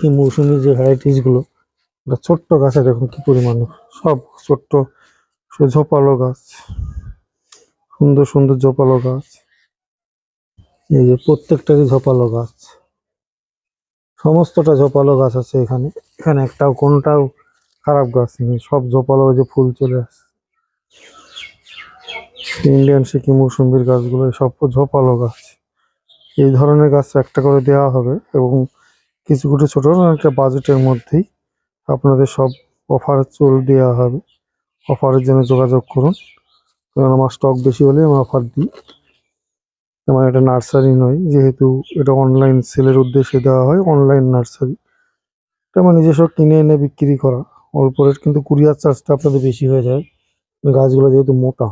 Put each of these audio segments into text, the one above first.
কি মৌসুমী যে ভ্যারাইটিসগুলো এটা ছোট্ট গাছে দেখুন কি পরিমাণ? সব ছোট্ট ঝোপালো গাছ, সুন্দর সুন্দর ঝোপালো গাছ। এই যে প্রত্যেকটারই ঝোপালো গাছ। সমস্তটা ঝোপালো গাছ আছে এখানে। এখানে একটাও, কোনটাও খারাপ গাছ নেই। সব ঝোপালো যে ফুল চলে আসছে। ইন্ডিয়ান সিকিম মৌসুম্বির গাছগুলো সব ঝোপালো গাছ। এই ধরনের গাছ একটা করে দেওয়া হবে এবং কিছু কিছু ছোট একটা বাজেটের মধ্যেই আপনাদের সব অফার চল দেওয়া হবে। অফারের জন্য যোগাযোগ করুন। কারণ আমার স্টক বেশি হলে আমি অফার দিই। আমার এটা নার্সারি নয়, যেহেতু এটা অনলাইন সেলের উদ্দেশ্যে দেওয়া হয় অনলাইন নার্সারি এটা আমার নিজস্ব কিনে এনে বিক্রি করা। অল্প রেট কিন্তু কুরিয়ার চার্জটা আপনাদের বেশি হয়ে যায়। গাছগুলো যেহেতু মোটা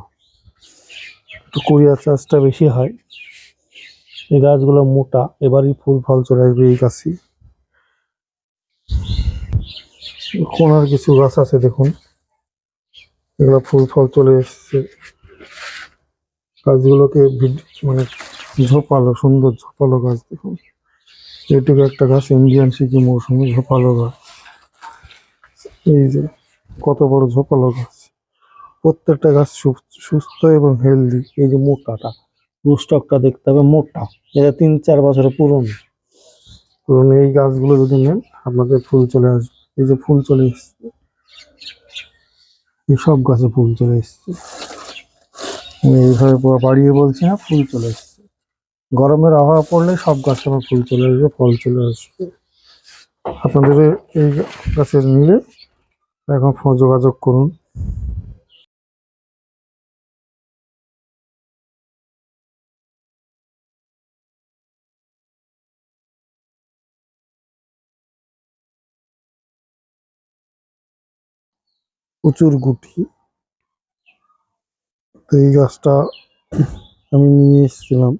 একটু কুরিয়ার চার্জটা বেশি হয়। এই গাছগুলো মোটা, এবারই ফুল ফল চলে আসবে এই গাছই কোনার কিছু গাছ আছে, দেখুন। এগুলো ফুল ফল চলে এসছে। গাছগুলোকে মানে ঝোপালো, সুন্দর ঝোপালো গাছ, দেখুন। এইটুকু একটা গাছ, ইন্ডিয়ান সিকি মৌসুমি ঝোপালো গাছ। এই যে কত বড় ঝোপালো গাছ। প্রত্যেকটা গাছ সুস্থ এবং হেলদি এই যে মোটাটা রুস্টকটা দেখতে হবে, মোটা। এটা তিন চার বছরের পুরনো। পুরনো এই গাছগুলো যদি নেন আপনাদের ফুল চলে আসবে। এই যে ফুল চলে এসছে। সব গাছে ফুল চলে এসছে। এইভাবে বাড়িয়ে বলছি না ফুল চলে এসছে। গরমের আবহাওয়া পড়লে সব গাছে আমার ফুল চলে আসবে, ফল চলে আসবে। আপনাদের এই গাছের নিলে এখন যোগাযোগ করুন। প্রচুর গুটি। তো এই গাছটা আমি নিয়ে এসেছিলাম।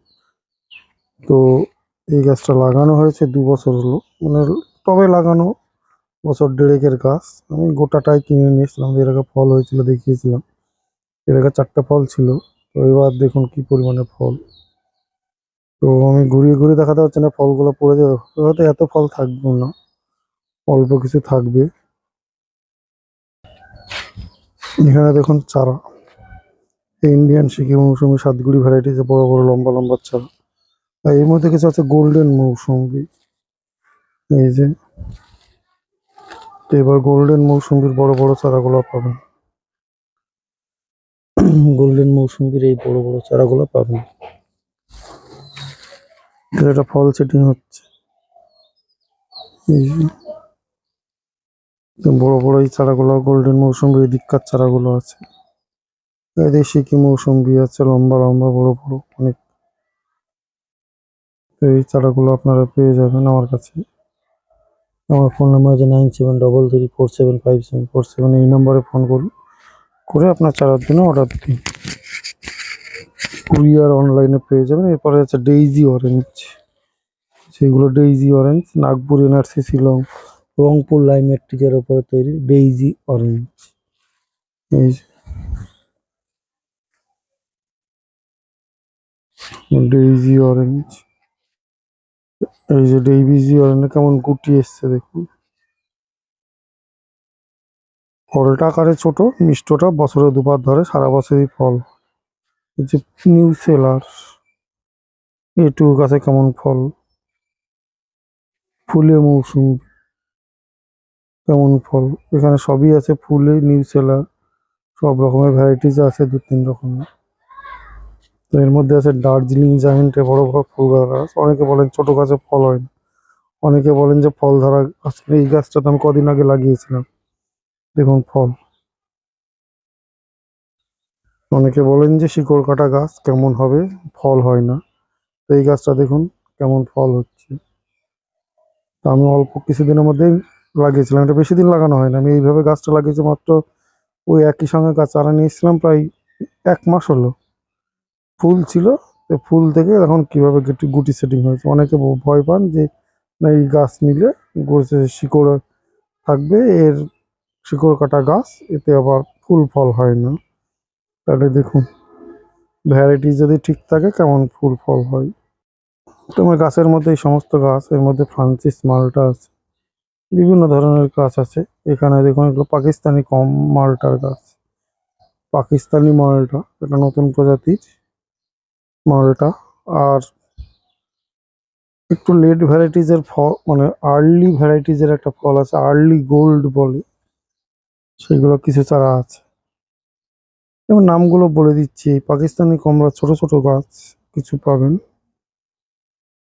তো এই গাছটা লাগানো হয়েছে দু বছর হলো। মানে টবে লাগানো বছর দেড়েকের গাছ। আমি গোটাটাই কিনে নিয়ে এসেছিলাম। এর আগে ফল হয়েছিল দেখিয়েছিলাম। এর আগে চারটা ফল ছিল। তো এবার দেখুন কি পরিমাণে ফল। তো আমি ঘুরিয়ে ঘুরিয়ে দেখাতে পারছি না ফলগুলো পড়ে যাবে। হয়তো এত ফল থাকবে না। অল্প কিছু থাকবে। এখানে দেখুন চারা। ইন্ডিয়ান সিকিম মৌসুমি সাতগুড়ি ভ্যারাইটিস বড় বড় লম্বা লম্বা চারা। আর এর মধ্যে কিছু আছে গোল্ডেন মৌসুমি। এই যে, তো এবার গোল্ডেন মৌসুমির বড় বড় চারাগুলো পাবেন। গোল্ডেন মৌসুমির এই বড় বড় চারাগুলো পাবেন। এটা ফল সেটিং হচ্ছে। এই যে বড় বড় এই চারাগুলো গোল্ডেন মৌসুমি এদিককার চারাগুলো আছে। এদের সিকি মৌসুমি আছে, লম্বা লম্বা, বড় বড়, অনেক। এই চারাগুলো আপনারা পেয়ে যাবেন আমার কাছে। আমার ফোন নাম্বার আছে nine seven double three four seven five seven four seven, এই নম্বরে ফোন করুন। করে আপনার চারার জন্য অর্ডার দিন। কুরিয়ার অনলাইনে পেয়ে যাবেন। এরপরে আছে ডেইজি অরেঞ্জ সেগুলো daisy orange Nagpur, NRC, Shillong. Rangpur লাইমের টিকের উপরে তৈরি ডেইজি অরেঞ্জ ডেইজি অরেঞ্জ এই যে ডেইজি অরেঞ্জ কেমন গুটি এসছে দেখুন। ফলটা আকারে ছোট, মিষ্টটা বছরে দুবার ধরে সারা বছরই ফল। এই যে নিউ সেলার এটুকু গাছে কেমন ফল। ফুলে মৌসুম। কেমন ফল? এখানে সবই আছে ফুলে নিউ সেলার সব রকমের ভ্যারাইটিস আছে দু তিন রকমের। তো এর মধ্যে আছে দার্জিলিং জায়েন্টে বড় বড় ফুল গাছ অনেকে বলেন ছোট গাছে ফল হয় না। অনেকে বলেন যে ফল ধরা গাছ এই গাছটা তো আমি কদিন আগে লাগিয়েছিলাম। দেখুন ফল। অনেকে বলেন যে শিকড় কাটা গাছ কেমন হবে? ফল হয় না। তো এই গাছটা দেখুন কেমন ফল হচ্ছে। তো আমি অল্প কিছুদিনের মধ্যেই লাগিয়েছিলাম, এটা বেশি দিন লাগানো হয় না। আমি এইভাবে গাছটা লাগিয়েছি মাত্র ওই একই সঙ্গে গাছ চারা নিয়েছিলাম, প্রায় এক মাস হলো। ফুল ছিল ফুল থেকে এখন কীভাবে গুটি সেটিং হয়েছে? অনেকে ভয় পান যে, না এই গাছ নিলে শিকড় থাকবে, এর শিকড় কাটা গাছ, এতে আবার ফুল ফল হয় না। তাহলে দেখুন ভ্যারাইটি যদি ঠিক থাকে, কেমন ফুল ফল হয়? তোমার গাছের মধ্যে এই সমস্ত গাছ, এর মধ্যে ফ্রান্সিস মালটা আছে। বিভিন্ন ধরনের গাছ আছে। এখানে দেখুন এগুলো পাকিস্তানি কম মালটার গাছ। পাকিস্তানি মালটা, এটা নতুন প্রজাতির মালটা। আর একটু লেট ভ্যারাইটিজের ফল মানে আর্লি ভ্যারাইটিজের একটা ফল আছে আর্লি গোল্ড বলে। সেগুলো কিছু চারা আছে। এবং নামগুলো বলে দিচ্ছি। পাকিস্তানি কমলা ছোট ছোট গাছ কিছু পাবেন।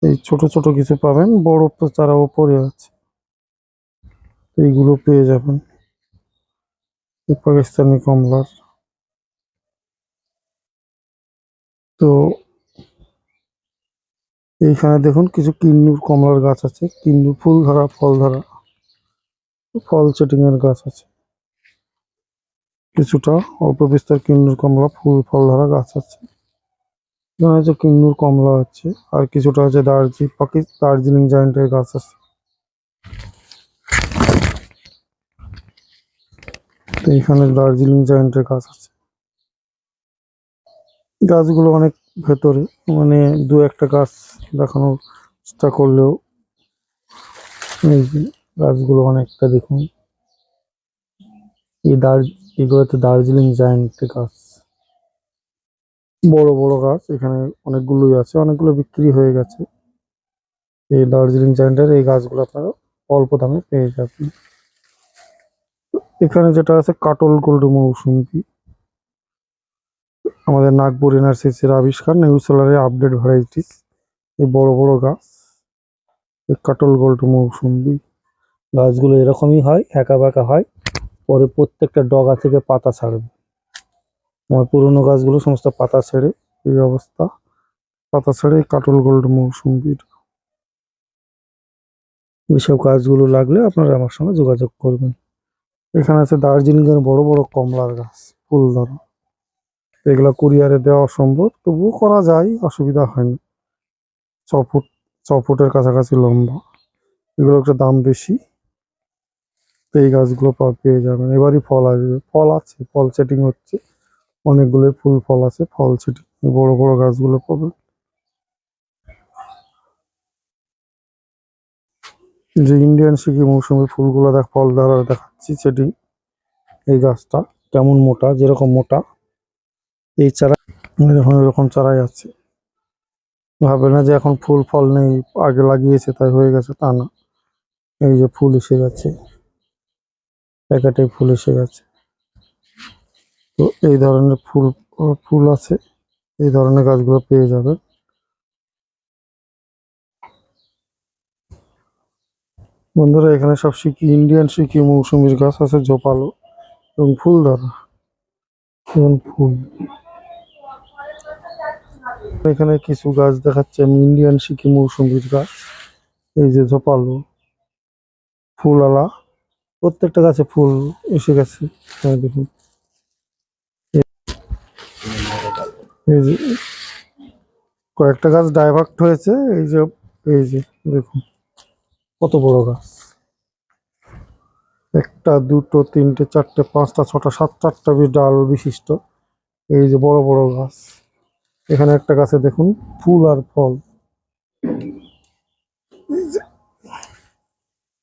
এই ছোট ছোট কিছু পাবেন। বড় চারা ওপরে আছে। এইগুলো পেয়ে যাবেন। পাকিস্তানি কমলার। তো এইখানে দেখুন কিছু কিন্নুর কমলার গাছ আছে। কিন্নুর ফুল ধরা, ফল ধরা। ফল এর গাছ আছে। কিছুটা অল্প বিস্তার কিন্নুর কমলা, ফুল, ফল ধরা গাছ আছে। এখানে হচ্ছে কিন্নুর কমলা আছে, আর কিছুটা আছে দার্জি পাকি দার্জিলিং জায়েন্টের গাছ আছে। তো এখানে দার্জিলিং জায়েন্টের গাছ আছে। গাছগুলো অনেক ভেতরে মানে দু একটা গাছ দেখানোর চেষ্টা করলেও গাছগুলো অনেকটা দেখুন। এই দার, এগুলোতে দার্জিলিং জায়েন্টের গাছ। বড় বড় গাছ, এখানে অনেকগুলোই আছে, অনেকগুলো বিক্রি হয়ে গেছে। এই দার্জিলিং জায়েন্টের এই গাছগুলো আপনারা অল্প দামে পেয়ে যাবেন। এখানে যেটা আছে কাটল গোল্ড মৌসুমি আমাদের নাগপুর এনআরসিসির আবিষ্কার নিউ সোলারের আপডেট ভ্যারাইটিস এই বড় বড় গাছ, এই কাটল গোল্ড মৌসুমি। গাছগুলো এরকমই হয়, একা বাঁকা হয়, পরে প্রত্যেকটা ডগা থেকে পাতা ছাড়বে। আমার পুরোনো গাছগুলো সমস্ত পাতা ছেড়ে এই অবস্থা। পাতা ছেড়ে এই কাটল গোল্ড মৌসুমির এইসব গাছগুলো লাগলে আপনারা আমার সঙ্গে যোগাযোগ করবেন। এখানে আছে দার্জিলিং এর বড় বড় কমলার গাছ, ফুল ধরা। এগুলা কুরিয়ারে দেওয়া অসম্ভব, তবুও করা যায়, অসুবিধা হয় না। ছ ফুট, ছ ফুটের কাছাকাছি লম্বা। এগুলো একটু দাম বেশি। তো এই গাছগুলো পেয়ে যাবেন। এবারই ফল আসবে। ফল আছে, ফল সেটিং হচ্ছে। অনেকগুলো ফুল, ফল আছে, ফল সেটিং। বড় বড় গাছগুলো পাবে যে ইন্ডিয়ান সিকি মৌসুমী ফুলগুলো দেখ, ফল দ্বারা দেখাচ্ছি, সেটি এই গাছটা কেমন মোটা, যেরকম মোটা, এই চারা এরকম এরকম চারাই আছে। ভাবে না যে এখন ফুল, ফল নেই, আগে লাগিয়েছে, তাই হয়ে গেছে, তা না। এই যে ফুল এসে গেছে প্যাকেটে ফুল এসে গেছে। তো এই ধরনের ফুল ফুল আছে, এই ধরনের গাছগুলো পেয়ে যাবেন। বন্ধুরা, এখানে সব সিকি, ইন্ডিয়ান সিকি মৌসুমীর গাছ আছে, জোপালো এবং ফুল ধরা এবং ফুল। এখানে কিছু গাছ দেখাচ্ছে আমি, ইন্ডিয়ান সিকি মৌসুমীর গাছ। এই যে ঝোপালো ফুলওয়ালা প্রত্যেকটা গাছে ফুল এসে গেছে। হ্যাঁ দেখুন। এই যে কয়েকটা গাছ ডাইভার্ট হয়েছে, এই যে এই যে, দেখুন। কত বড় গাছ? একটা, দুটো, তিনটে, চারটে, পাঁচটা, ছটা সাত চারটা ডাল বিশিষ্ট। এই যে বড় বড় গাছ। এখানে একটা গাছে দেখুন, ফুল আর ফল।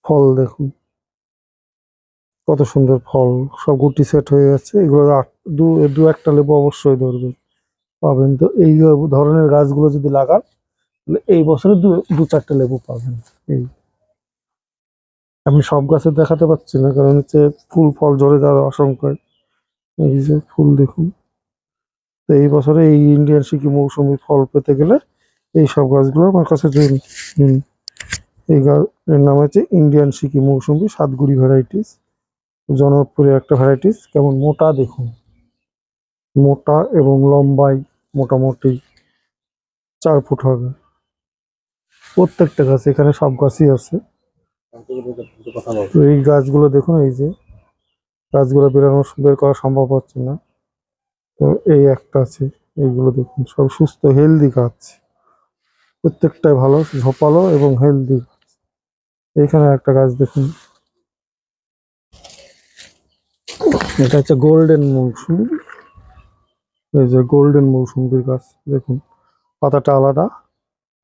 ফল দেখুন। কত সুন্দর ফল, সব গুটি সেট হয়ে যাচ্ছে। এগুলো দু দু একটা লেবু অবশ্যই ধরবে পাবেন। তো এই ধরনের গাছগুলো যদি লাগান, তাহলে এই বছরে দু দু চারটে লেবু পাবেন। এই আমি সব গাছে দেখাতে পাচ্ছি না, কারণ হচ্ছে ফুল ফল ঝরে যাওয়ার আশঙ্কায় এই যে ফুল দেখুন। তো এই বছরে এই ইন্ডিয়ান সিকি মৌসুমি ফল পেতে গেলে এই সব গাছগুলো আমার কাছে এই গাছ এর নাম হচ্ছে ইন্ডিয়ান সিকি মৌসুমি সাতগুড়ি ভ্যারাইটিস জনপ্রিয় একটা ভ্যারাইটিস কেমন? মোটা দেখুন। মোটা এবং লম্বাই মোটামুটি চার ফুট হবে। প্রত্যেকটা গাছ এখানে সব গাছই আছে। এই গাছগুলো দেখুন, এই যে গাছগুলো বেরানো বের করা সম্ভব হচ্ছে না। তো এই একটা আছে, এইগুলো দেখুন, সব সুস্থ হেলদি গাছ। প্রত্যেকটাই ভালো, ঝোপালো এবং হেলদি গাছ। এইখানে একটা গাছ দেখুন। এটা হচ্ছে গোল্ডেন মৌসুমি। এই যে গোল্ডেন মৌসুমির গাছ, দেখুন, পাতাটা আলাদা।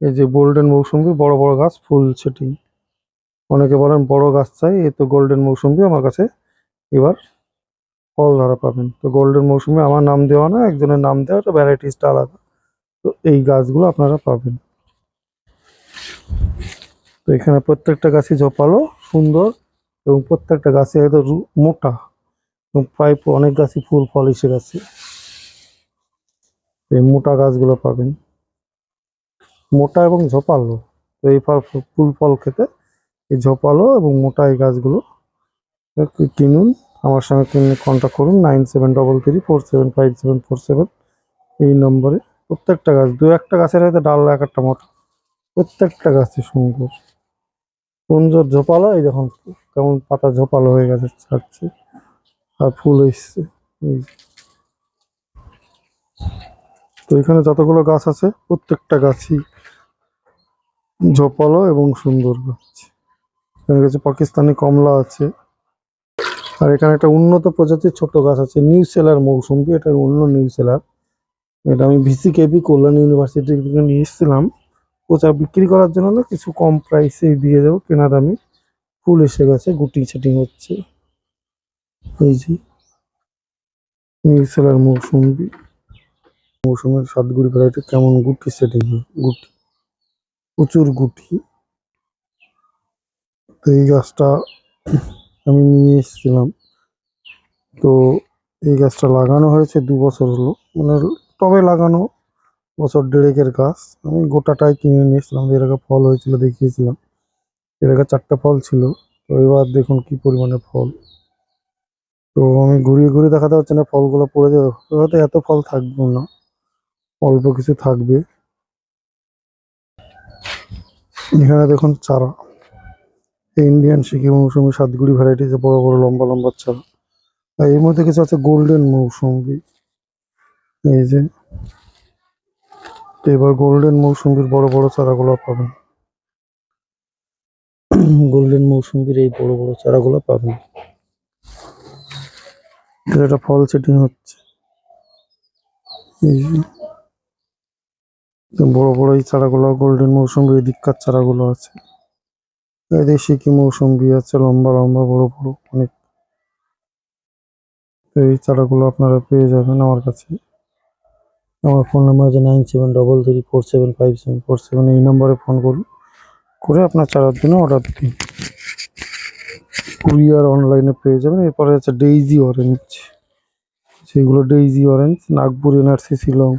এই যে গোল্ডেন মৌসুমি, বড় বড় গাছ ফুল সেটিং অনেকে বলেন বড় গাছ চাই, এই তো গোল্ডেন মৌসুমি আমার কাছে। এবার ফল ধরা পাবেন। তো গোল্ডেন মৌসুমি আমার নাম দেওয়া না, একজনের নাম দেওয়া, তো ভ্যারাইটিসটা আলাদা। তো এই গাছগুলো আপনারা পাবেন। তো এখানে প্রত্যেকটা গাছই ঝোপালো সুন্দর, এবং প্রত্যেকটা গাছে একদম মোটা। এবং প্রায় অনেক গাছই ফুল, ফল এসে গেছে। এই মোটা গাছগুলো পাবেন। মোটা এবং ঝোপালো। তো এই ফল, ফুল, ফল খেতে এই ঝোপালো এবং মোটা এই গাছগুলো কিনুন। আমার সঙ্গে কিনে কন্ট্যাক্ট করুন, nine seven double three four seven five seven four seven এই নম্বরে। প্রত্যেকটা গাছ, দু একটা গাছের হয়তো ডাল এক একটা মোটা। প্রত্যেকটা গাছই সুন্দর। সুন্দর ঝোপালো এই দেখুন কেমন পাতা ঝোপালো হয়ে গেছে, ছাড়ছে আর ফুল এসছে। তো এখানে যতগুলো গাছ আছে, প্রত্যেকটা গাছই ঝোপালো এবং সুন্দর গাছ। এখানে কিছু পাকিস্তানি কমলা আছে। আর এখানে একটা উন্নত প্রজাতির ছোট গাছ আছে নিউ সেলার মৌসুম্বি এটা অন্য নিউ সেলার এটা আমি ভিসি কেবি কল্যাণ ইউনিভার্সিটি থেকে নিয়ে এসেছিলাম। কোচা বিক্রি করার জন্য না কিছু কম প্রাইসে দিয়ে দেবো কেনা দামে। ফুল এসে গেছে, গুটি সেটিং হচ্ছে। এই যে নিউ সেলার মৌসুম্বি মৌসুমের সাতগুড়ি ভ্যারাইটি কেমন গুটি সেটিং গুটি, প্রচুর গুটি। তো এই গাছটা আমি নিয়ে এসেছিলাম। তো এই গাছটা লাগানো হয়েছে দু বছর হলো। মানে টবে লাগানো বছর দেড়েকের গাছ। আমি গোটাটাই কিনে নিয়ে এসেছিলাম। এর আগে ফল হয়েছিল দেখিয়েছিলাম। এর আগে চারটা ফল ছিল। তো এবার দেখুন কি পরিমাণে ফল। তো আমি ঘুরিয়ে ঘুরিয়ে দেখাতে হচ্ছে না ফলগুলো পড়ে যাবে। হয়তো এত ফল থাকবে না। অল্প কিছু থাকবে। এখানে দেখুন চারা। ইন্ডিয়ান সিকি মৌসুমি সাতগুড়ি ভ্যারাইটিস বড় বড় লম্বা লম্বা চারা আর এর মধ্যে কিছু আছে গোল্ডেন মৌসুমি। এই যে এবার গোল্ডেন মৌসুমির বড় বড় চারাগুলো পাবেন। গোল্ডেন মৌসুমির এই বড় বড় চারাগুলো পাবেন। এটা ফল সেটিং হচ্ছে। বড় বড় এই চারাগুলো গোল্ডেন মৌসুমি এদিককার চারাগুলো আছে। এদের সিকি মৌসুমি আছে লম্বা লম্বা, বড় বড়, অনেক। তো এই চারাগুলো আপনারা পেয়ে যাবেন আমার কাছে। আমার ফোন নাম্বার আছে nine seven double three four seven five seven four seven. এই নম্বরে ফোন করুন, করে আপনার চারার জন্য অর্ডার দিন। কুরিয়ার অনলাইনে পেয়ে যাবেন। এরপরে আছে ডেইজি অরেঞ্জ সেগুলো daisy orange Nagpur NRC Shillong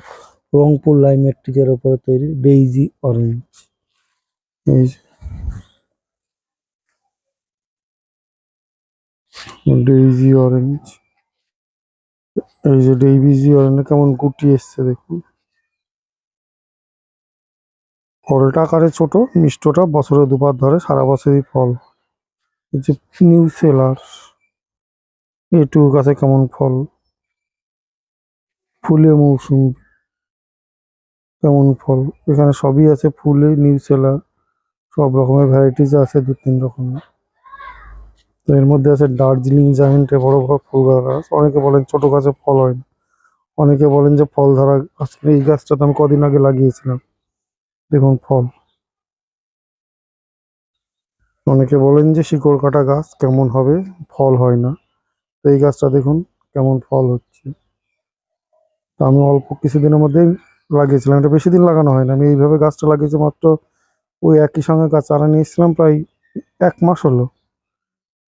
Rangpur lime মেট্রিকের ওপরে তৈরি ডেইজি অরেঞ্জ এই যে ডেইজি অরেঞ্জ এই যে ডেইজি অরেঞ্জ কেমন গুটি এসছে দেখুন। ফলটা আকারে ছোট, মিষ্টটা বছরে দুবার ধরে, সারা বছরই ফল। এই যে নিউ সেলার এটু গাছে কেমন ফল। ফুলে মৌসুম। কেমন ফল। এখানে সবই আছে ফুলে নিউ সেলার সব রকমের ভ্যারাইটিস আছে দু তিন রকমের। তো এর মধ্যে আছে দার্জিলিং জায়েন্টে বড় বড় ফুল গাছ অনেকে বলেন ছোট গাছে ফল হয় না। অনেকে বলেন যে ফল ধরা গাছ, এই গাছটা তো আমি কদিন আগে লাগিয়েছিলাম। দেখুন ফল। অনেকে বলেন যে শিকড় কাটা গাছ কেমন হবে? ফল হয় না। তো এই গাছটা দেখুন কেমন ফল হচ্ছে। তো আমি অল্প কিছুদিনের মধ্যেই লাগিয়েছিলাম। এটা বেশি দিন লাগানো হয় না। আমি এইভাবে গাছটা লাগিয়েছি মাত্র ওই একই সঙ্গে গাছ চারা নিয়েছিলাম প্রায় এক মাস হলো।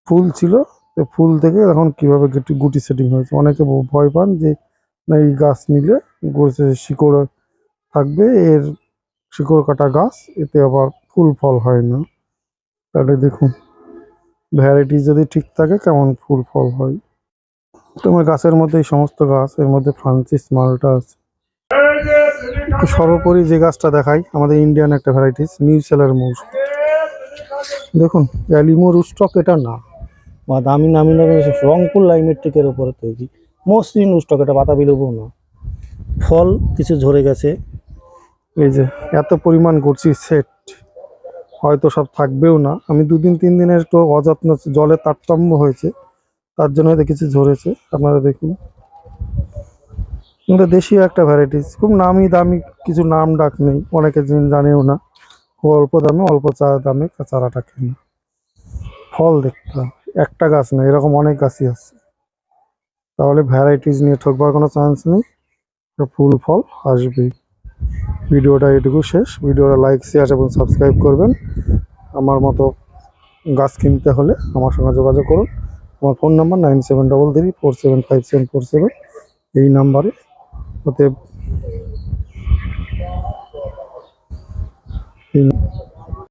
ফুল ছিল, তো ফুল থেকে এখন কীভাবে গুটি গুটি সেটিং হয়েছে? অনেকে ভয় পান যে, না এই গাছ নিলে শিকড় থাকবে, এর শিকড় কাটা গাছ, এতে আবার ফুল ফল হয় না। তাহলে দেখুন ভ্যারাইটি যদি ঠিক থাকে, কেমন ফুল ফল হয়? তোমার গাছের মধ্যে এই সমস্ত গাছ, এর মধ্যে ফ্রান্সিস মালটা আছে। সর্বোপরি যে গাছটা দেখাই, আমাদের ইন্ডিয়ান একটা ভ্যারাইটিস নিউ সেলার মৌস দেখুন অ্যালিমো রুস্টক এটা না। বা দামি নামি নামি রংপুর লাইমেট্রিকের উপরে তৈরি মসৃণ রুস্টক এটা বাতাবি লেবু না। ফল কিছু ঝরে গেছে। এই যে, এত পরিমাণ করছি সেট হয়তো সব থাকবেও না। আমি দুদিন, তিন দিনের একটু অযত্ন জলের তারতম্য হয়েছে। তার জন্য হয়তো কিছু ঝরেছে। আপনারা দেখুন। এটা দেশীয় একটা ভ্যারাইটিস খুব নামি দামি কিছু নাম ডাক নেই। অনেকে জন- জানেও না। খুব অল্প দামে, অল্প চা দামে চারাটা কেনে ফল দেখতে হবে। একটা গাছ না এরকম অনেক গাছই আছে। তাহলে ভ্যারাইটিস নিয়ে ঠকবার কোনো চান্স নেই ফুল ফল আসবেই ভিডিওটা এটুকু শেষ। ভিডিওটা লাইক শেয়ার এবং সাবস্ক্রাইব করবেন। আমার মতো গাছ কিনতে হলে আমার সঙ্গে যোগাযোগ করুন। আমার phone number nine seven double three four seven five seven four seven এই নাম্বারে ওতে এই